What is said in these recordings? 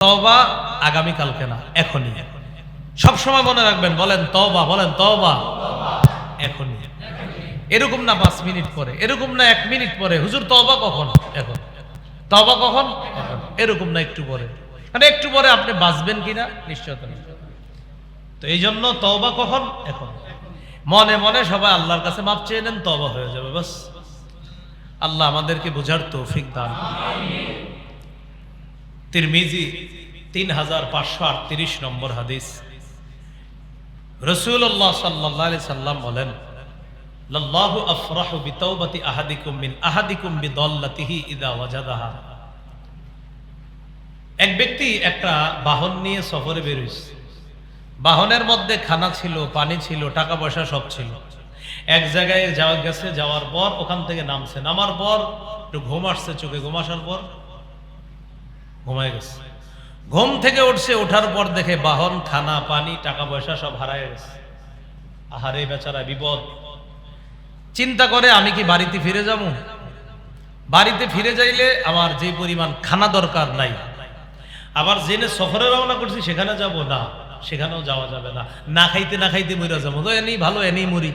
তবা আগামীকালকে না, এখনই। সব সময় মনে রাখবেন, বলেন তবা বলেন তবা এখনই। এরকম না পাঁচ মিনিট পরে, এরকম না এক মিনিট পরে, হুজুর তবা কখন? এখন। তবা কখন? এরকম না একটু পরে। মানে একটু পরে আপনি বাঁচবেন কিনা? নিশ্চয়তা তো এই জন্য তবা কখন? এখন। মনে মনে সবাই আল্লাহর কাছে মাপ চেয়ে নেন তবা হয়ে যাবে, বাস। আল্লাহ আমাদেরকে বোঝার তৌফিক দান তিরমিজি তিন হাজার পাঁচশো আটত্রিশ নম্বর হাদিস। রসুল্লাহ সাল্লাহ সাল্লাম বলেন, লাল্লাহু আফরাহু বিতাওবাতি আহাদিকুম মিন আহাদিকুম বিদল্লাতিহি ইদা ওয়াজাদাহা। এক ব্যক্তি একটা বাহন নিয়ে সফরে বেরোইছে। বাহনের মধ্যে খানা ছিল, পানি ছিল টাকা পয়সা সব ছিল। এক জায়গায় যাওয়া গেছে, যাওয়ার পর ওখান থেকে নামছে। নামার পর একটু ঘুম আসছে, চোখে ঘুম আসার পর ঘুমায় গেছে। ঘুম থেকে উঠছে ওঠার পর দেখে বাহন খানা পানি, টাকা পয়সা সব হারায় গেছে। আহারে বেচারা, বিপদ। চিন্তা করে আমি কি বাড়িতে ফিরে যাব? বাড়িতে ফিরে যাইলে আমার যে পরিমাণ খানা দরকার নাই। আবার জেনে সফরে রওনা করছি, সেখানে যাব না, সেখানেও যাওয়া যাবে না। না খাইতে না খাইতে মরে যাব। তো এনেই ভালো, এনেই মরি।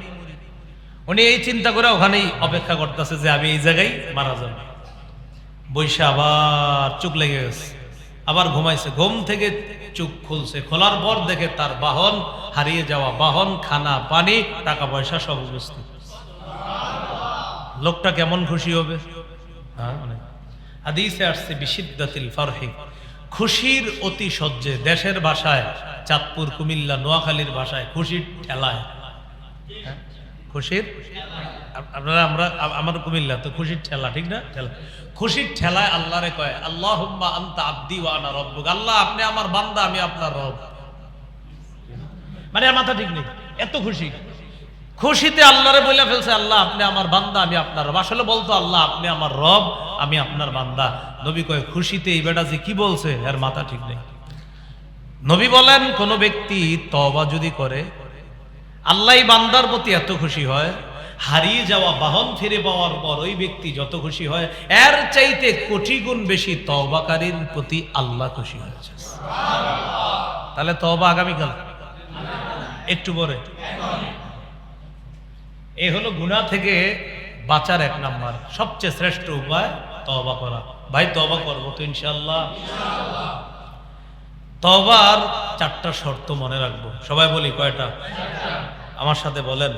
উনি এই চিন্তা করে ওখানেই অপেক্ষা করতেছে যে আমি এই জায়গায় মারা যাব। বৈশা আবার চোখ লেগে গেছে। আবার ঘুমাইছে। ঘুম থেকে চোখ খুলছে। খোলার পর দেখে তার বাহন, হারিয়ে যাওয়া বাহন, খানা, পানি টাকা পয়সা সব উপস্থিত। লোকটা কেমন খুশি হবে? হ্যাঁ। হাদিসে আসছে, বিশিদ্দাতিল ফারহি। খুশির অতি সহ্যে দেশের ভাষায়, চাঁদপুর, কুমিল্লা, নোয়াখালীর ভাষায় খুশির ঠেলায়। হ্যাঁ? খুশির আপনারা, আমরা আমার কুমিল্লা, তো খুশির ঠেলা, ঠিক না? ঠেলা। খুশির ঠেলায় আল্লাহরে কয় আল্লাহ আন্তা আব্দি ওয়া আনা রব্বুক। আল্লাহ, আপনি আমার বান্দা, আমি আপনার রব। মানে মাথা ঠিক নেই। এত খুশি। খুশিতে আল্লাহরে বলে ফেলছে, আল্লাহ, আপনি আমার বান্দা, আমি আপনার রব। আসলে বলতো, আল্লাহ, আপনি আমার রব, আমি আপনার বান্দা। নবী কয়, খুশিতে এই বেটা যে কি বলছে, এর মাথা ঠিক নেই। নবী বলেন, কোন ব্যক্তি তবা যদি করে আল্লাহ বান্দার প্রতি এত খুশি হয়, হারিয়ে যাওয়া বাহন ফিরে পাওয়ার পর ওই ব্যক্তি যত খুশি হয়, এর চাইতে কোটি গুণ বেশি তবাকারীর প্রতি আল্লাহ খুশি হয়েছে। তাহলে তবা আগামীকাল? একটু পরে। এই হলো গুণা থেকে বাঁচার এক নাম্বার, সবচেয়ে শ্রেষ্ঠ উপায় তবা করা। ভাই তবা করব তো ইনশাল্লাহ তবার চারটা শর্ত মনে রাখব। সবাই বলি কয়টা? আমার সাথে বলেন।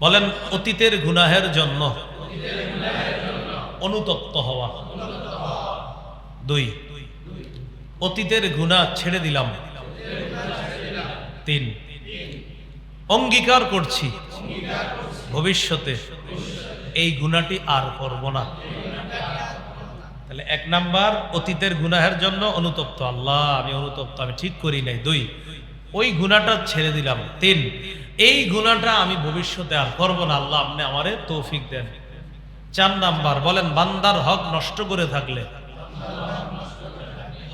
বলেন, অতীতের গুনাহের জন্য অনুতপ্ত হওয়া। দুই, অতীতের গুনাহ ছেড়ে দিলাম। তিন, অঙ্গীকার করছি। ভবিষ্যতে এই গুণাটি আর করব না। তাহলে এক নাম্বার, অতীতের গুনাহের জন্য অনুতপ্ত। আল্লাহ, আমি অনুতপ্ত, আমি ঠিক করি নাই। দুই, ওই গুণাটা ছেড়ে দিলাম। তিন, এই গুণাটা আমি ভবিষ্যতে আর করব না। আল্লাহ আপনি আমারে তৌফিক দেন। চার নাম্বার, বলেন, বান্দার হক নষ্ট করে থাকলে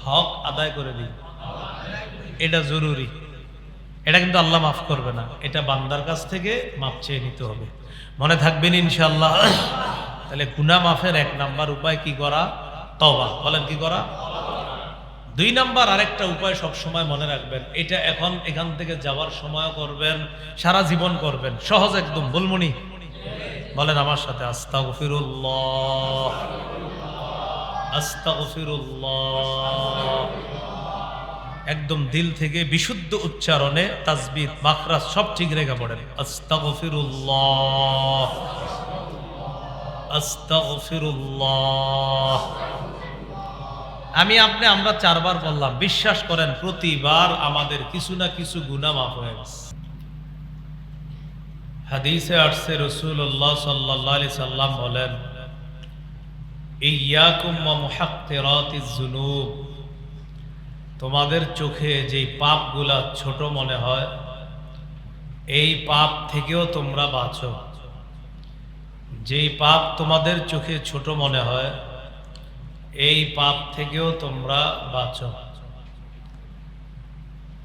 হক আদায় করে দিই। এটা জরুরি। এটা কিন্তু আল্লাহ মাফ করবে না। এটা বান্দার কাছ থেকে মাপ চেয়ে নিতে হবে। মনে থাকবেন ইনশাল্লাহ তাহলে গুনা মাফের এক নাম্বার উপায় কি করা? তবা বলেন কি করা? দুই নাম্বার আরেকটা উপায় সব সময় মনে রাখবেন, এটা এখন এখান থেকে যাওয়ার সময় করবেন, সারা জীবন করবেন, সহজ একদম বলমনি বলেন আমার সাথে, আস্তাগফিরুল্লাহ আস্তাগফিরুল্লাহ। একদম দিল থেকে বিশুদ্ধ উচ্চারণে তাসবিদ মাখরাজ সব ঠিক রেখে পড়েন, আস্তাগফিরুল্লাহ। আস্তাগফিরুল্লাহ। আমি আপনি, আমরা চারবার বললাম, বিশ্বাস করেন, প্রতিবার আমাদের কিছু না কিছু গুনাহ মাফ হয়ে গেছে। হাদিসে আসছে রসুল্লাহ সাল্লাহ আলি সাল্লাম বলেন যুনুব। তোমাদের চোখে যেই পাপগুলা ছোট মনে হয়, এই পাপ থেকেও তোমরা বাঁচো। যেই পাপ তোমাদের চোখে ছোট মনে হয়, এই পাপ থেকেও তোমরা বাঁচো।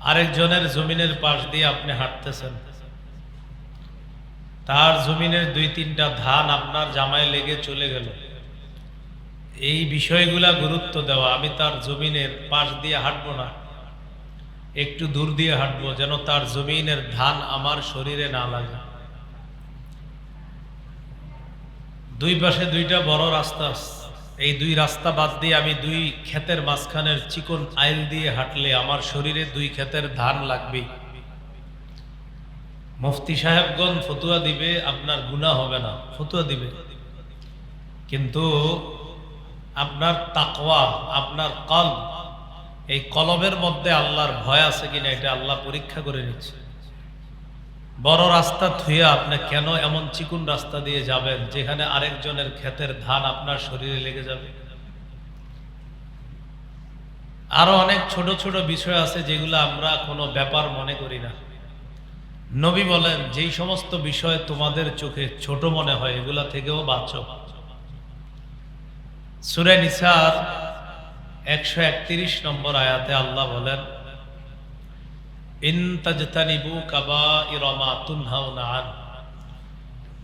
আরেকজনের জমিনের পাশ দিয়ে আপনি হাঁটতেছেন। তার জমিনের দুই তিনটা ধান আপনার জামায় লেগে চলে গেল। এই বিষয়গুলা গুরুত্ব দেওয়া, আমি তার জমিনের পাশ দিয়ে হাঁটবো না। একটু দূর দিয়ে হাঁটবো, যেন তার জমিনের ধান আমার শরীরে না লাগে। দুই পাশে দুইটা বড় রাস্তা। এই দুই রাস্তা বাদ দিয়ে আমি দুই ক্ষেতের মাঝখানের চিকন আইল দিয়ে হাঁটলে আমার শরীরে দুই ক্ষেতের ধান লাগবে মুফতি সাহেবগণ ফতুয়া দিবে, আপনার গুনাহ হবে না, ফতুয়া দিবে। কিন্তু আপনার তাকওয়া, আপনার কল এই কলবের মধ্যে আল্লাহর ভয় আছে কিনা, এটা আল্লাহ পরীক্ষা করে নিচ্ছে। বড় রাস্তা থুয়ে আপনি কেন এমন চিকুন রাস্তা দিয়ে যাবেন যেখানে আরেকজনের ক্ষেতের ধান আপনার শরীরে লেগে যাবে? আরও অনেক ছোট ছোট বিষয় আছে যেগুলো আমরা কোনো ব্যাপার মনে করি না। নবী বলেন, যেই সমস্ত বিষয় তোমাদের চোখে ছোট মনে হয়, এগুলা থেকেও বাঁচো। সুরে নিসার একশো একত্রিশ নম্বর আয়াতে আল্লাহ বলেন কাবা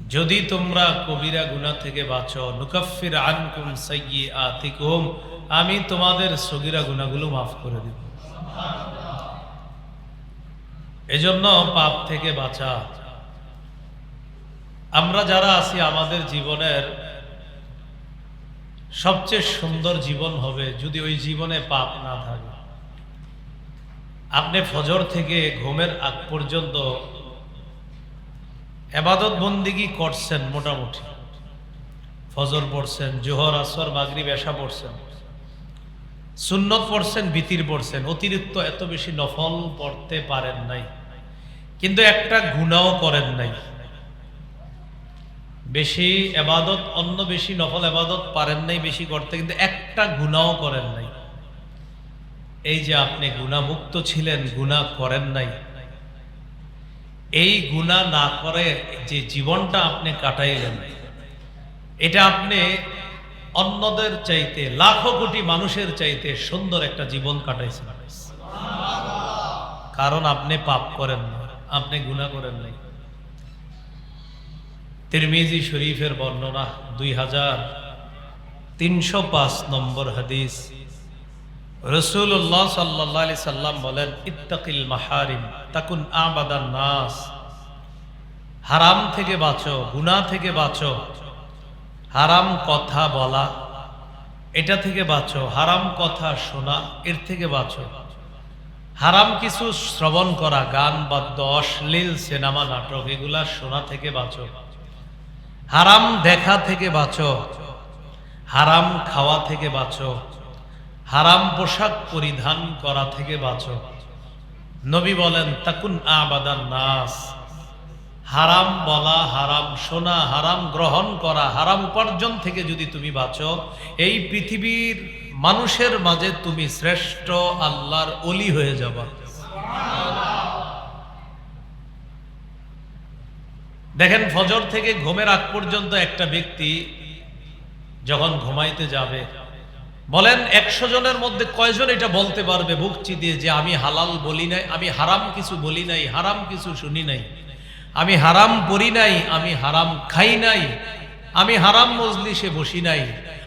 যদি তোমরা কবিরা গুনাহ থেকে বাঁচো নুকাফির আনকুম সাইয়্যাতিকুম আমি তোমাদের সগিরা গুনাহগুলো মাফ করে দিব। এজন্য পাপ থেকে বাঁচা। আমরা যারা আছি, আমাদের জীবনের সবচেয়ে সুন্দর জীবন হবে যদি ওই জীবনে পাপ না থাকে। আপনি ফজর থেকে ঘুমের আগ পর্যন্ত এবাদত বন্দিগি করছেন মোটামুটি। ফজর পড়ছেন, জোহর, আসর, মাগরিব, এশা পড়ছেন। সুন্নত পড়ছেন, বিতির পড়ছেন। অতিরিক্ত এত বেশি নফল পড়তে পারেন নাই। কিন্তু একটা গুণাও করেন নাই। বেশি এবাদত, অন্য বেশি নফল এবাদত পারেন নাই বেশি করতে, কিন্তু একটা গুণাও করেন নাই। এই যে আপনি গুণামুক্ত ছিলেন, গুণা করেন নাই। এই গুণা না করে যে জীবনটা আপনি কাটাইলেন, এটা আপনি অন্যদের চাইতে, লাখো কোটি মানুষের চাইতে সুন্দর একটা জীবন কাটাইছেন। কারণ আপনি পাপ করেন না, আপনি গুণা করেন নাই। তিরমিজি শরীফের বর্ণনা দুই হাজার তিনশো পাঁচ নম্বর হাদিস রসুল্লাহ সাল্লাহ সাল্লাম বলেন, ইত্তাকিল মাহারিম, তাকুন আবাদান নাস। হারাম থেকে বাঁচো, গুনাহ থেকে বাঁচো। হারাম কথা বলা, এটা থেকে বাঁচো। হারাম কথা শোনা, এর থেকে বাঁচো। হারাম কিছু শ্রবণ করা, গান বাদ্য অশ্লীল সিনেমা, নাটক, এগুলা শোনা থেকে বাঁচো। হারাম দেখা থেকে বাঁচো। হারাম খাওয়া থেকে বাঁচো। হারাম পোশাক পরিধান করা থেকে বাঁচো। নবী বলেন, তাকুন আবাদান নাস। হারাম বলা, হারাম শোনা, হারাম গ্রহণ করা, হারাম উপার্জন থেকে যদি তুমি বাঁচো, এই পৃথিবীর মানুষের মাঝে তুমি শ্রেষ্ঠ আল্লাহর অলি হয়ে যাবা। দেখেন, ফজর থেকে ঘুমের আগ পর্যন্ত একটা ব্যক্তি যখন ঘুমাইতে যাবে বলেন, একশো জনের মধ্যে কয়জন এটা বলতে পারবে ভুক্তি দিয়ে যে আমি হালাল বলি নাই, আমি হারাম কিছু বলি নাই, হারাম কিছু শুনি নাই, আমি হারাম পড়ি নাই, আমি হারাম খাই নাই, আমি হারাম মজলিসে বসি নাই,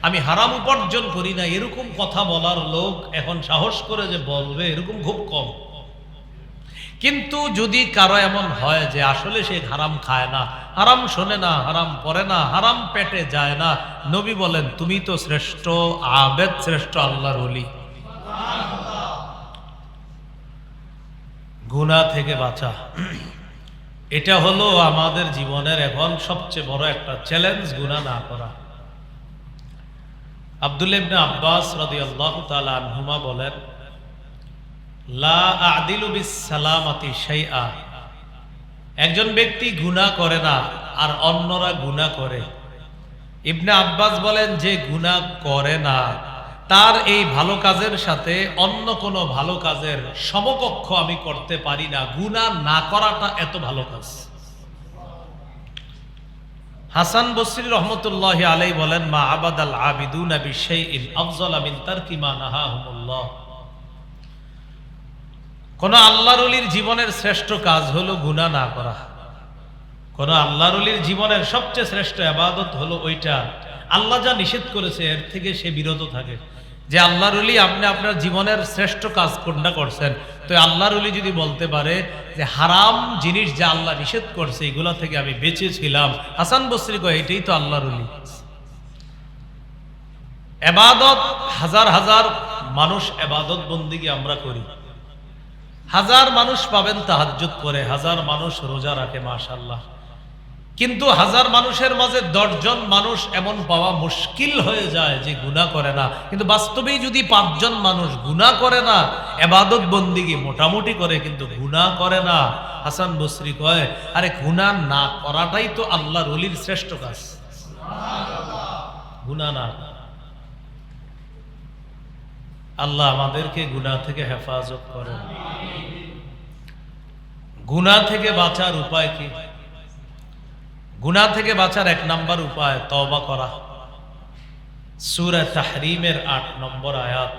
আমি হারাম উপার্জন করি নাই, এরকম কথা বলার লোক এখন সাহস করে যে বলবে, এরকম খুব কম। কিন্তু যদি কারও এমন হয় যে আসলে সে হারাম খায় না, হারাম শোনে না, হারাম পরে না, হারাম পেটে যায় না, নবী বলেন, তুমি তো শ্রেষ্ঠ আবেদ, শ্রেষ্ঠ আল্লাহর অলি গুণা থেকে বাঁচা। এটা হলো আমাদের জীবনের এখন সবচেয়ে বড় একটা চ্যালেঞ্জ গুণা না করা। আব্দুল ইবনে আব্বাস রাদিয়াল্লাহু তাআলা আনহুমা বলেন লা আদিলু বিস সালামাতি শাইআ একজন ব্যক্তি গুনাহ করে না, আর অন্যরা গুনাহ করে। ইবনে আব্বাস বলেন, যে গুনাহ করে না, তার এই ভালো কাজের সাথে অন্য কোনো ভালো কাজের সমকক্ষ আমি করতে পারি না। গুনাহ না করাটা এত ভালো কাজ। হাসান বসরি রহমতুল্লাহ আলাই বলেন, মা আবাদ আল আবিদুন আবি শাইইন আফজাল মিন তারকি মা নাহাহুমুল্লাহ। কোন আল্লাহরলির জীবনের শ্রেষ্ঠ কাজ হলো গুণা না করা। কোন আল্লাহরলির জীবনের সবচেয়ে শ্রেষ্ঠ আবাদত হলো ওইটা। আল্লাহ যা নিষেধ করেছে, এর থেকে সে বিরত থাকে। যে আল্লাহরলি আপনি আপনার জীবনের শ্রেষ্ঠ কাজ কোনটা করছেন? তো আল্লাহর যদি বলতে পারে যে হারাম জিনিস যা আল্লাহ নিষেধ করছে, এগুলা থেকে আমি বেঁচে ছিলাম। হাসান বসরি কয়, এটাই তো আল্লাহর এবাদত, হাজার হাজার মানুষ এবাদত বন্দিকে আমরা করি। হাজার মানুষ পাবেন তাহাজ্জুদ করে হাজার মানুষ রোজা রাখে মাশাল্লাহ কিন্তু হাজার মানুষের মাঝে দশজন মানুষ এমন পাওয়া মুশকিল হয়ে যায় যে গুণা করে না। কিন্তু বাস্তবেই যদি পাঁচজন মানুষ গুণা করে না, এবাদত বন্দিগি মোটামুটি করে, কিন্তু গুণা করে না। হাসান বসরি কয়, আরে গুণা না করাটাই তো আল্লাহ রলির শ্রেষ্ঠ কাজ। গুণা না। আল্লাহ আমাদেরকে গুণা থেকে হেফাজত করেন। গুণা থেকে বাঁচার উপায় কি? গুণা থেকে বাঁচার এক নাম্বার উপায়, তওবা করা। সুরা তাহরিমের আট নম্বর আয়াত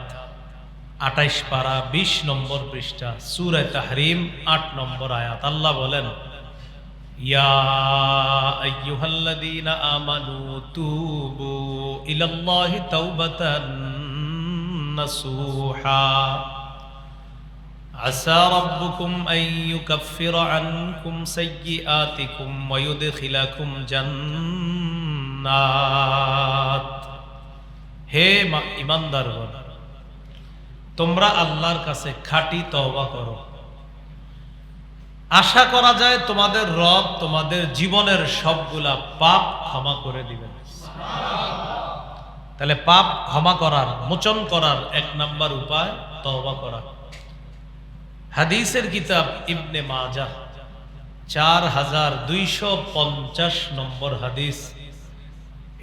আটাইশ পারা বিশ নম্বর পৃষ্ঠা, সুরা তাহরিম আট নম্বর আয়াত। আল্লাহ বলেন তুবু ইলাল্লাহি তাওবাতান নাসুহা। عسى ربكم أن يكفر عنكم سيئاتكم ويدخلكم جنات হে মা- ইমানদারগণ তোমরা আল্লাহর কাছে খাঁটি তওবা করো আশা করা যায় তোমাদের রব তোমাদের জীবনের সবগুলা পাপ ক্ষমা করে দিবেন তাহলে পাপ ক্ষমা করার মোচন করার এক নাম্বার উপায় তওবা করা হাদিসের কিতাব ইবনে মাজা চার হাজার পঞ্চাশ নম্বর হাদিস।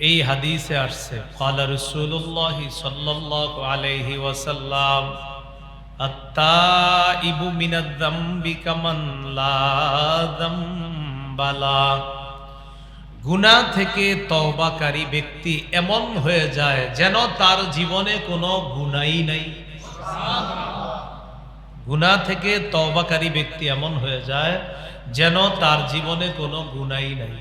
এই হাদিসে আসছে ফালা রসুল্লাহ সাল্লাহ আলহি ওয়াসাল্লাম আত্মাইবু গুনাহ থেকে তওবাকারী ব্যক্তি এমন হয়ে যায় যেন তার জীবনে কোনো গুনাই নাই। গুণা থেকে তবাকারী ব্যক্তি এমন হয়ে যায় যেন তার জীবনে কোনো গুণাই নাই।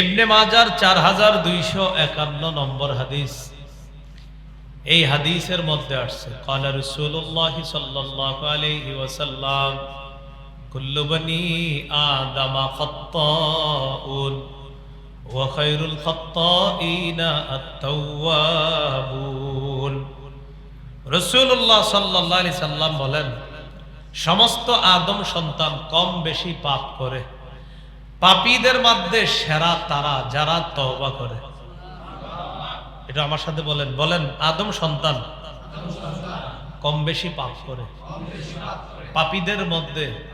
ইবনে মাজার চার হাজার দুইশো একান্ন নম্বর হাদিস। এই হাদিসের মধ্যে আসছে কলার রসুল্লাহ সাল্লাহ আলহি আদামা খত্তাউন, ওয়া খায়রুল খত্তাইনা আত-তাওয়াবুন। রসুল্লাহ সাল্লাহ আলি সাল্লাম বলেন, সমস্ত আদম সন্তান কম বেশি পাপ করে। পাপীদের মধ্যে সেরা তারা যারা তওবা করে। এটা আমার সাথে বলেন বলেন, আদম সন্তান কম বেশি পাপ করে। পাপীদের মধ্যে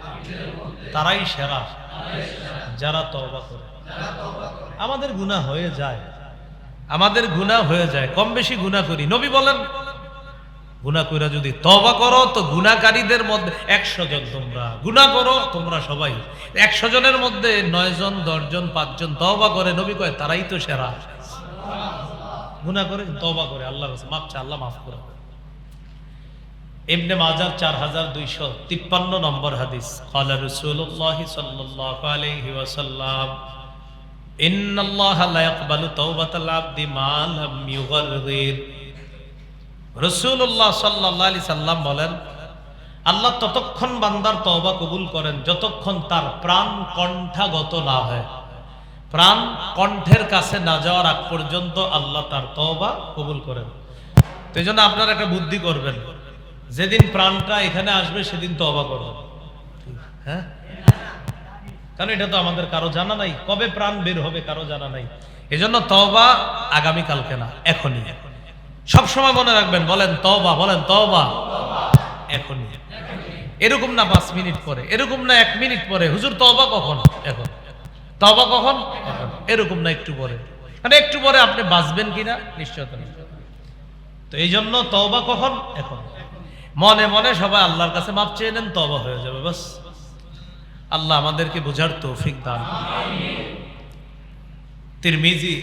তারাই সেরা যারা তওবা করে। আমাদের গুনাহ হয়ে যায়। আমাদের গুনাহ হয়ে যায়। কম বেশি গুনাহ করি। নবী বলেন গুণা কইরা যদি তবা করো, তো গুণাকারীদের মধ্যে একশো জন তোমরা। গুণা করো, তোমরা সবাই। একশো জনের মধ্যে নয় জন দশজন পাঁচজন তবা করে, নবী কয়, তারাই তো সেরা। গুণা করে তবা করে আল্লাহ আল্লাহ মাফ করে। মাজার চার হাজার দুইশো তিপ্পান্ন নম্বর হাদিস। সাল্লাহ ওয়াসাল্লাম, ইন্নাল্লাহ লা ইয়াকবালু তাওবাতাল আবদি মা লাম রসুল্লাহ সাল্লাহ আলি সাল্লাম বলেন, আল্লাহ ততক্ষণ বান্দার তওবা কবুল করেন যতক্ষণ তার প্রাণ কণ্ঠাগত না হয়। প্রাণ কণ্ঠের কাছে না যাওয়ার আগ পর্যন্ত আল্লাহ তার তওবা কবুল করেন। তো জন্য আপনারা একটা বুদ্ধি করবেন, যেদিন প্রাণটা এখানে আসবে সেদিন তওবা করবেন। হ্যাঁ? কারণ এটা তো আমাদের কারও জানা নাই। কবে প্রাণ বের হবে কারও জানা নাই। এজন্য তওবা আগামী কালকে না, এখনই। সব সময় মনে রাখবেন, বলেন তওবা বলেন তওবা। এখনই এরকম না পাঁচ মিনিট পরে, এরকম না এক মিনিট পরে, হুজুর তওবা কখন? এখন। তওবা কখন? এখন। এরকম না একটু পরে। মানে একটু পরে আপনি বাঁচবেন কিনা? নিশ্চয়তা তো এই জন্য তওবা কখন? এখন। মনে মনে সবাই আল্লাহর কাছে মাপ চেয়ে নেন, তওবা হয়ে যাবে, বাস। আল্লাহ আমাদেরকে বোঝার তৌফিক দান তিরমিজি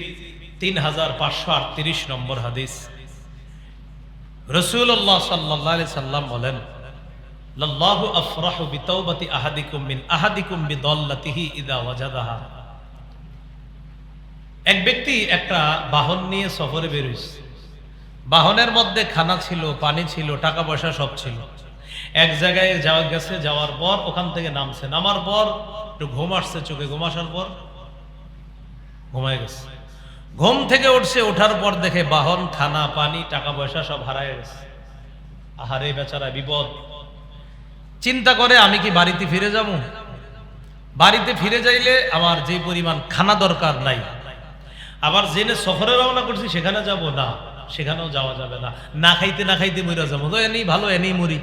তিন হাজার পাঁচশো আটত্রিশ নম্বর হাদিস। রসুল্লাহ সাল্লাহ সাল্লাম বলেন, লাল্লাহু আফরাহু বিতাওবাতি আহাদিকুম এক ব্যক্তি একটা বাহন নিয়ে সফরে বেরোইছে। বাহনের মধ্যে খানা ছিল, পানি ছিল টাকা পয়সা সব ছিল। এক জায়গায় যাওয়া গেছে, যাওয়ার পর ওখান থেকে নামছে। নামার পর একটু ঘুম আসছে, চোখে ঘুম আসার পর ঘুমায় গেছে। ঘুম থেকে উঠছে ওঠার পর দেখে বাহন, খানা, পানি, টাকা পয়সা সব হারায় গেছে। আহারে বেচারা, বিপদ। চিন্তা করে আমি কি বাড়িতে ফিরে যাব? বাড়িতে ফিরে যাইলে আমার যে পরিমাণ খানা দরকার নাই। আবার জেনে সফরে রওনা করছি, সেখানে যাব? না, সেখানেও যাওয়া যাবে না। না খাইতে না খাইতে মরিয়া যাব। তো এনেই ভালো, এনেই মরি।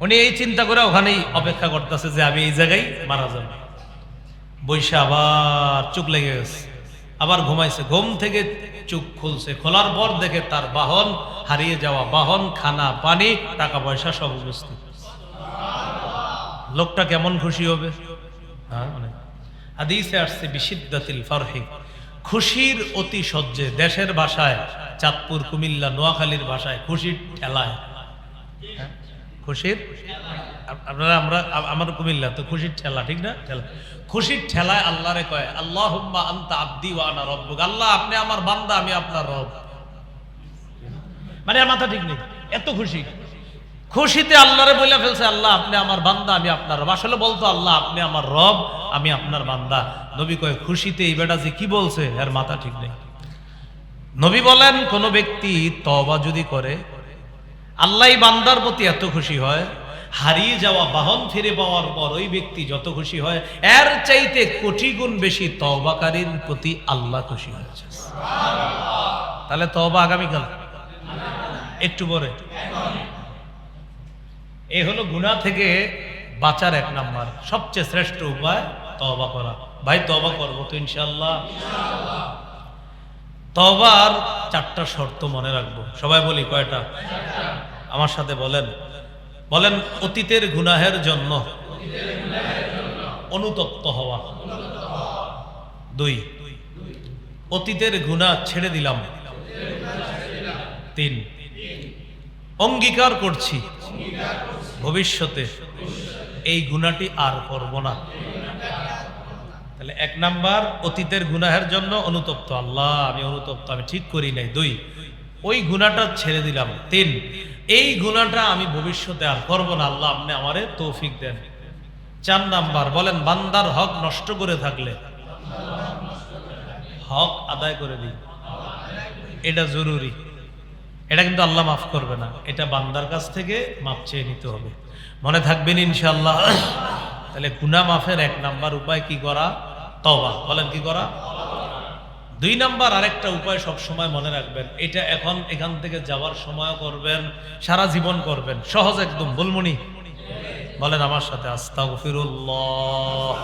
উনি এই চিন্তা করে ওখানেই অপেক্ষা করতেছে যে আমি এই জায়গায় মারা যাব। বৈশা আবার চোখ লেগে গেছে। আবার ঘুমাইছে। ঘুম থেকে চোখ খুলছে। খোলার পর দেখে তার বাহন, হারিয়ে যাওয়া বাহন, খানা, পানি টাকা পয়সা সব উপস্থিত। লোকটা কেমন খুশি হবে? হ্যাঁ হাদিসে আসছে, বিশিদ্দাতিল ফারহি। খুশির অতি দেশের ভাষায়, চাঁদপুর, কুমিল্লা, নোয়াখালীর ভাষায় খুশির ঠেলায়। হ্যাঁ? খুশির? আপনারা, আমরা আমার কুমিল্লা, তো খুশির ঠেলা, ঠিক না? ঠেলা। খুশির ঠেলায় আল্লাহরে কয় আল্লাহ আন্তা আব্দি ওয়া আনা রব্বুক। আল্লাহ, আপনি আমার বান্দা, আমি আপনার রব। মানে মাথা ঠিক নেই। এত খুশি। খুশিতে আল্লাহরে বলে ফেলছে, আল্লাহ, আপনি আমার বান্দা, আমি আপনার রব। আসলে বলতো, আল্লাহ, আপনি আমার রব, আমি আপনার বান্দা। নবী কয়, খুশিতে এই বেটা যে কি বলছে, এর মাথা ঠিক নেই। নবী বলেন, কোন ব্যক্তি তবা যদি করে আল্লাহ বান্দার প্রতি এত খুশি হয়, হারিয়ে যাওয়া বাহন ফিরে পাওয়ার পর ওই ব্যক্তি যত খুশি হয়, এর চাইতে কোটি গুণ বেশি তবাকারীর প্রতি আল্লাহ খুশি হয়েছে। তাহলে তবা আগামীকাল? একটু পরে। এ হলো গুণা থেকে বাঁচার এক নাম্বার, সবচেয়ে শ্রেষ্ঠ উপায় তবা করা। ভাই তবা করব তো ইনশাল্লাহ তবার চারটা শর্ত মনে রাখব। সবাই বলি কয়টা? আমার সাথে বলেন। বলেন, অতীতের গুনাহের জন্য অনুতপ্ত হওয়া। দুই, অতীতের গুনাহ ছেড়ে দিলাম। তিন, অঙ্গীকার করছি। ভবিষ্যতে এই গুণাটি আর করব না। তাহলে এক নাম্বার, অতীতের গুনাহের জন্য অনুতপ্ত। আল্লাহ, আমি অনুতপ্ত, আমি ঠিক করি নাই। দুই, ওই গুণাটা ছেড়ে দিলাম। তিন, এই গুণাটা আমি ভবিষ্যতে আর করব না। আল্লাহ আপনি আমারে তৌফিক দেন। চার নাম্বার, বলেন, বান্দার হক নষ্ট করে থাকলে হক আদায় করে দিই। এটা জরুরি। এটা কিন্তু আল্লাহ মাফ করবে না। এটা বান্দার কাছ থেকে মাপ চেয়ে নিতে হবে। মনে থাকবেন ইনশাল্লাহ তাহলে গুনা মাফের এক নাম্বার উপায় কি করা? তবা বলেন কি করা? দুই নাম্বার আরেকটা উপায় সব সময় মনে রাখবেন। এটা এখন এখান থেকে যাওয়ার সময় করবেন, সারা জীবন করবেন। সহজ একদম বলমনি বলেন আমার সাথে, আস্তাগফিরুল্লাহ।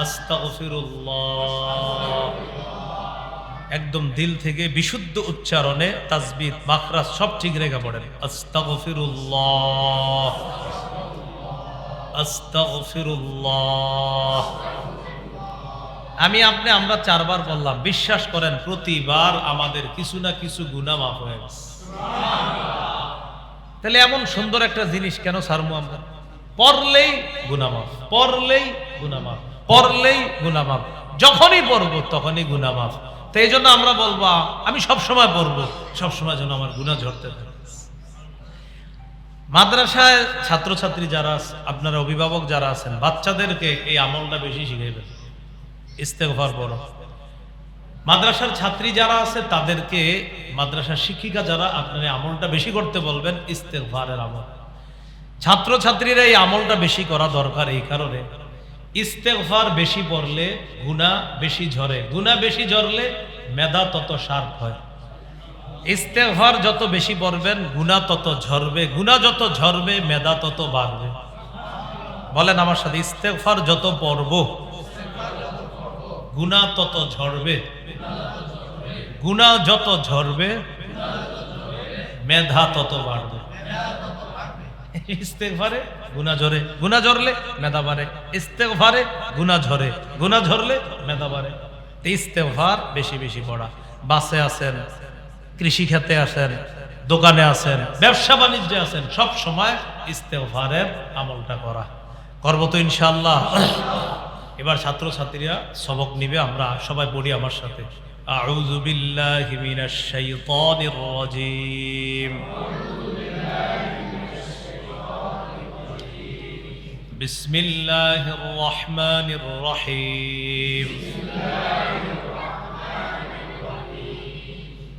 আস্তাগফিরুল্লাহ। একদম দিল থেকে বিশুদ্ধ উচ্চারণে তাজবিদ মাখরাজ সব ঠিক রেখে পড়েন। আস্তাগফিরুল্লাহ। আস্তাগফিরুল্লাহ। আমি আপনি, আমরা চারবার বললাম, বিশ্বাস করেন, প্রতিবার আমাদের কিছু না কিছু গুনাহ মাফ হয়ে গেছে। তাহলে এমন সুন্দর একটা জিনিস কেন সারমু আমরা? পড়লেই গুনামাফ পড়লেই গুনামাফ পড়লেই গুনামাফ যখনই পড়ব, তখনই গুনামাফ তো এই জন্য আমরা বলব, আমি সবসময় পড়ব সব সময় যেন আমার গুণা ঝরতে থাকে। মাদ্রাসায় ছাত্রছাত্রী যারা আপনারা অভিভাবক যারা আছেন, বাচ্চাদেরকে এই আমলটা বেশি শিখাইবেন। ইস্তেগফার পড়ো। মাদ্রাসার ছাত্রী যারা আছে, তাদেরকে মাদ্রাসার শিক্ষিকা যারা, আপনার আমলটা বেশি করতে বলবেন, ইস্তেগফারের আমল। ছাত্রছাত্রীরা এই আমলটা বেশি করা দরকার এই কারণে। ইস্তেগফার বেশি পড়লে গুণা বেশি ঝরে। গুণা বেশি ঝরলে মেধা তত শার্প হয়। ইস্তেগফার যত বেশি পড়বেন গুণা তত ঝরবে। গুণা যত ঝরবে, মেধা তত বাড়বে। বলেন আমার সাথে, ইস্তেগফার যত পড়ব গুণা তত ঝরবে। গুণা যত ঝরবে, মেধা তত বাড়বে। ইস্তেগফারে গুণা ঝরে গুণা ঝরলে মেধা বাড়ে। ইস্তেগফারে গুণা ঝরে গুণা ঝরলে মেধা বাড়ে। তো বেশি বেশি পড়া। বাসে আছেন কৃষি ক্ষেত্রে আছেন দোকানে আছেন ব্যবসা বাণিজ্যে আছেন সব সময় ইস্তেগফারের আমলটা করা করবো তো ইনশাল্লাহ এবার ছাত্রছাত্রীরা সবক নিবে আমরা সবাই পড়ি আমার সাথে আউযু বিল্লাহি মিনাশ শাইতানির রাজীম بسم الله الرحمن الرحيم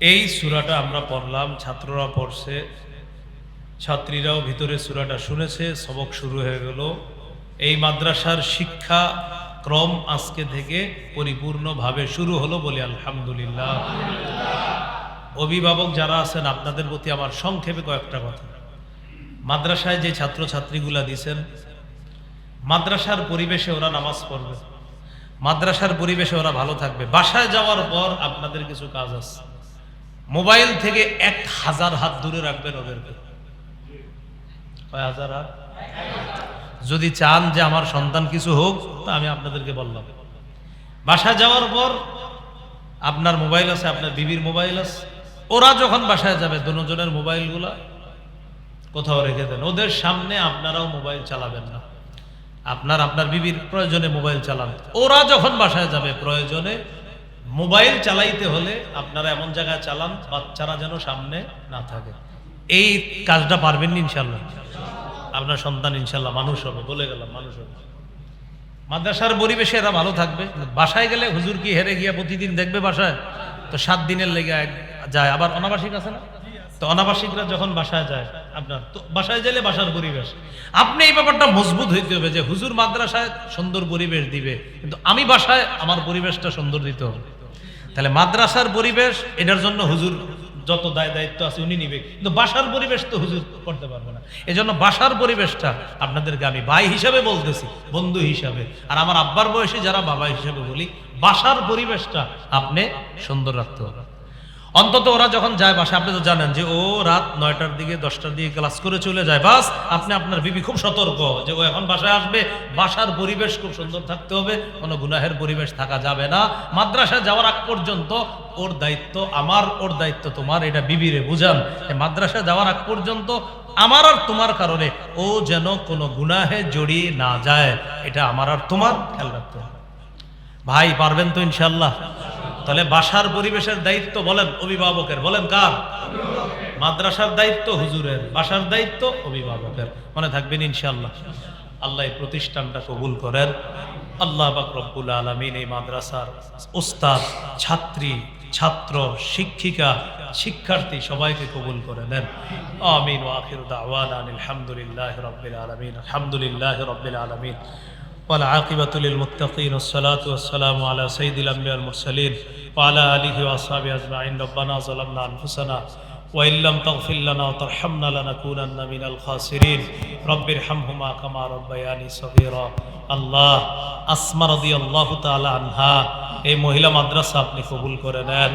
এই সুরাটা আমরা পড়লাম, ছাত্ররা পড়ছে, ছাত্রীরাও ভিতরে সূরাটা শুনেছে, সবক শুরু হয়ে গেল। এই মাদ্রাসার শিক্ষা ক্রম আজকে থেকে পরিপূর্ণভাবে শুরু হলো বলে আলহামদুলিল্লাহ। অভিভাবক যারা আছেন, আপনাদের প্রতি আমার সংক্ষেপে কয়েকটা কথা। মাদ্রাসায় যে ছাত্রছাত্রীগুলা দিছেন, মাদ্রাসার পরিবেশে ওরা নামাজ পড়বে। মাদ্রাসার পরিবেশে ওরা ভালো থাকবে। বাসায় যাওয়ার পর আপনাদের কিছু কাজ আছে। মোবাইল থেকে এক হাজার হাত দূরে রাখবেন ওদেরকে হাজার হাত? যদি চান যে আমার সন্তান কিছু হোক, তা আমি আপনাদেরকে বললাম। বাসায় যাওয়ার পর আপনার মোবাইল আছে, আপনার বিবির মোবাইল আছে। ওরা যখন বাসায় যাবে, দুজনের মোবাইলগুলা কোথাও রেখে দেন। ওদের সামনে আপনারাও মোবাইল চালাবেন না। আপনার আপনার বিবির প্রয়োজনে মোবাইল চালান। ওরা যখন বাসায় যাবে, প্রয়োজনে মোবাইল চালাইতে হলে আপনারা এমন জায়গায় চালান, বাচ্চারা যেন সামনে না থাকে। এই কাজটা পারবেন না ইনশাল্লাহ আপনার সন্তান ইনশাল্লাহ মানুষ হবে, বলে গেলাম, মানুষ হবে। মাদ্রাসার পরিবেশে এরা ভালো থাকবে বাসায় গেলে হুজুর কি হেরে গিয়া প্রতিদিন দেখবে বাসায়? তো সাত দিনের লেগে যায়। আবার অনাবাসিক আছে না? তো অনাবাসিকরা যখন বাসায় যায়, আপনার তো বাসায় গেলে বাসার পরিবেশ। আপনি এই ব্যাপারটা মজবুত হইতে হবে যে হুজুর মাদ্রাসায় সুন্দর পরিবেশ দিবে, কিন্তু আমি বাসায় আমার পরিবেশটা সুন্দর দিতে হবে। তাহলে মাদ্রাসার পরিবেশ, এটার জন্য হুজুর যত দায় দায়িত্ব আছে উনি নিবে। কিন্তু বাসার পরিবেশ তো হুজুর করতে পারবে না। এই জন্য বাসার পরিবেশটা আপনাদেরকে আমি ভাই হিসাবে বলতেছি, বন্ধু হিসাবে। আর আমার আব্বার বয়সে যারা বাবা হিসাবে বলি, বাসার পরিবেশটা আপনি সুন্দর রাখতে হবে। অন্তত ওরা যখন যায় বাসা আপনি তো জানেন যে ও রাত নয়টার দিকে, দশটার দিকে ক্লাস করে চলে যায়। বাস, আপনি আপনার বিবি খুব সতর্ক যে ও এখন বাসায় আসবে, বাসার পরিবেশ খুব সুন্দর থাকতে হবে, কোনো গুনাহের পরিবেশ থাকা যাবে না। মাদ্রাসায় যাওয়ার আগ পর্যন্ত ওর দায়িত্ব আমার, ওর দায়িত্ব তোমার, এটা বিবিরে বুঝান। যে মাদ্রাসায় যাওয়ার আগ পর্যন্ত আমার আর তোমার কারণে ও যেন কোনো গুনাহে জড়িয়ে না যায়, এটা আমার আর তোমার খেয়াল রাখতে হবে। ভাই, পারবেন তো ইনশাল্লাহ তাহলে বাসার পরিবেশের দায়িত্ব বলেন অভিভাবকের, বলেন কার? মাদ্রাসার দায়িত্ব হুজুরের, বাসার দায়িত্ব অভিভাবকের। মনে থাকবেন ইনশাল্লাহ আল্লাহ এই প্রতিষ্ঠানটা কবুল করেন। আল্লাহ বাক রব্বুল আলমিন এই মাদ্রাসার ওস্তাদ, ছাত্রী, ছাত্র, শিক্ষিকা, শিক্ষার্থী সবাইকে কবুল করে নেন। আমিন ওয়াখির দাওয়ান আলহামদুলিল্লাহ রব্বিল আলমিন। আলহামদুলিল্লাহ রব্বিল আলমিন। والعاقبة للمتقين والصلاة والسلام على سيد الأنبياء المرسلين وعلى آله وأصحابه أجمعين ربنا ظلمنا أنفسنا وإن لم تغفر لنا وترحمنا لنكونن من الخاسرين رب ارحمهما كما ربياني صغيرا আল্লাহ আসমা রদি আল্লাহ তালা আনহা এই মহিলা মাদ্রাসা আপনি কবুল করে নেন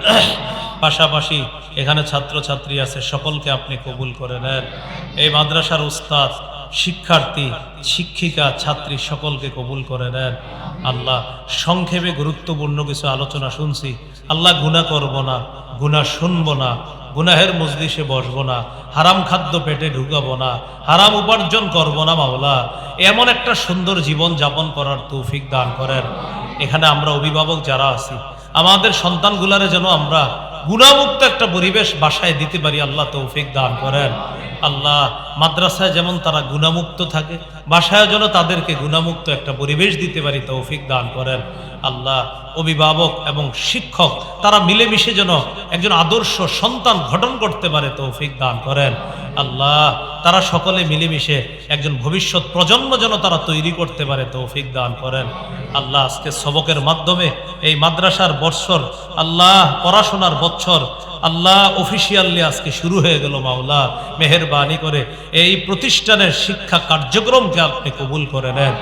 পাশাপাশি এখানে ছাত্রছাত্রী আছে সকলকে আপনি কবুল করে নেন এই মাদ্রাসার উস্তাদ শিক্ষার্থী, শিক্ষিকা, ছাত্রী সকলকে কবুল করে নেন। আল্লাহ সংক্ষেপে গুরুত্বপূর্ণ কিছু আলোচনা শুনছি। আল্লাহ গুণা করব না গুণা শুনব না, গুনাহের মজলিসে বসবো না, হারাম খাদ্য পেটে ঢুকাবো না, হারাম উপার্জন করব না মাওলা। এমন একটা সুন্দর জীবন যাপন করার তৌফিক দান করেন। এখানে আমরা অভিভাবক যারা আছি, আমাদের সন্তানগুলারে যেন আমরা গুণামুক্ত একটা পরিবেশ বাসায় দিতে পারি, আল্লাহ তৌফিক দান করেন। আল্লাহ মাদ্রাসায় যেমন তারা গুণামুক্ত থাকে বাসায় যেন তাদেরকে গুণামুক্ত একটা পরিবেশ দিতে পারি, তৌফিক দান করেন। আল্লাহ, অভিভাবক এবং শিক্ষক, তারা মিলেমিশে যেন একজন আদর্শ সন্তান গঠন করতে পারে, তৌফিক দান করেন। আল্লাহ, তারা সকলে মিলেমিশে একজন ভবিষ্যৎ প্রজন্ম যেন তারা তৈরি করতে পারে, তৌফিক দান করেন। আল্লাহ, আজকে সবকের মাধ্যমে এই মাদ্রাসার বৎসর, আল্লাহ, পড়াশোনার বৎসর, আল্লাহ অফিসিয়ালি আজকে শুরু হয়ে গেল, মাওলা। মেহরবানি করে এই প্রতিষ্ঠানের শিক্ষা কার্যক্রমকে আপনি কবুল করে নেন।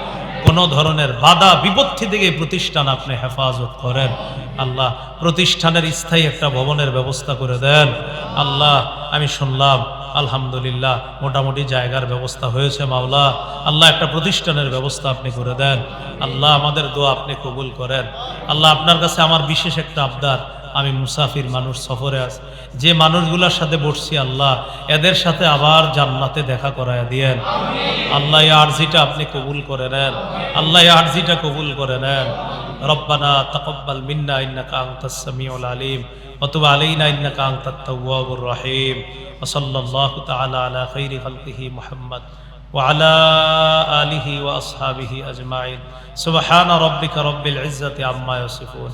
কোনো ধরনের বাধা, বিপত্তি থেকে প্রতিষ্ঠান আপনি হেফাজত করেন। আল্লাহ প্রতিষ্ঠানের স্থায়ী একটা ভবনের ব্যবস্থা করে দেন। আল্লাহ, আমি শুনলাম, আলহামদুলিল্লাহ, মোটামুটি জায়গার ব্যবস্থা হয়েছে মাওলা। আল্লাহ একটা প্রতিষ্ঠানের ব্যবস্থা আপনি করে দেন। আল্লাহ আমাদের দোয়া আপনি কবুল করেন। আল্লাহ আপনার কাছে আমার বিশেষ একটা আবদার। আমি মুসাফির মানুষ সফরে আছি যে মানুষগুলোর সাথে বসছি আল্লাহ এদের সাথে আবার জান্নাতে দেখা করায় দিয়েন আল্লাহ এই আরজিটা আপনি কবুল করে নেন আল্লাহ এই আরজিটা কবুল করে নেন রব্বানা তাকাব্বাল মিন্না ইন্নাকা আনতাস সামিউল আলিম وتب علينا إنك أنت التواب الرحيم وصلى الله تعالى على خير خلقه محمد وعلى آله وأصحابه أجمعين سبحان ربك رب العزة عما يصفون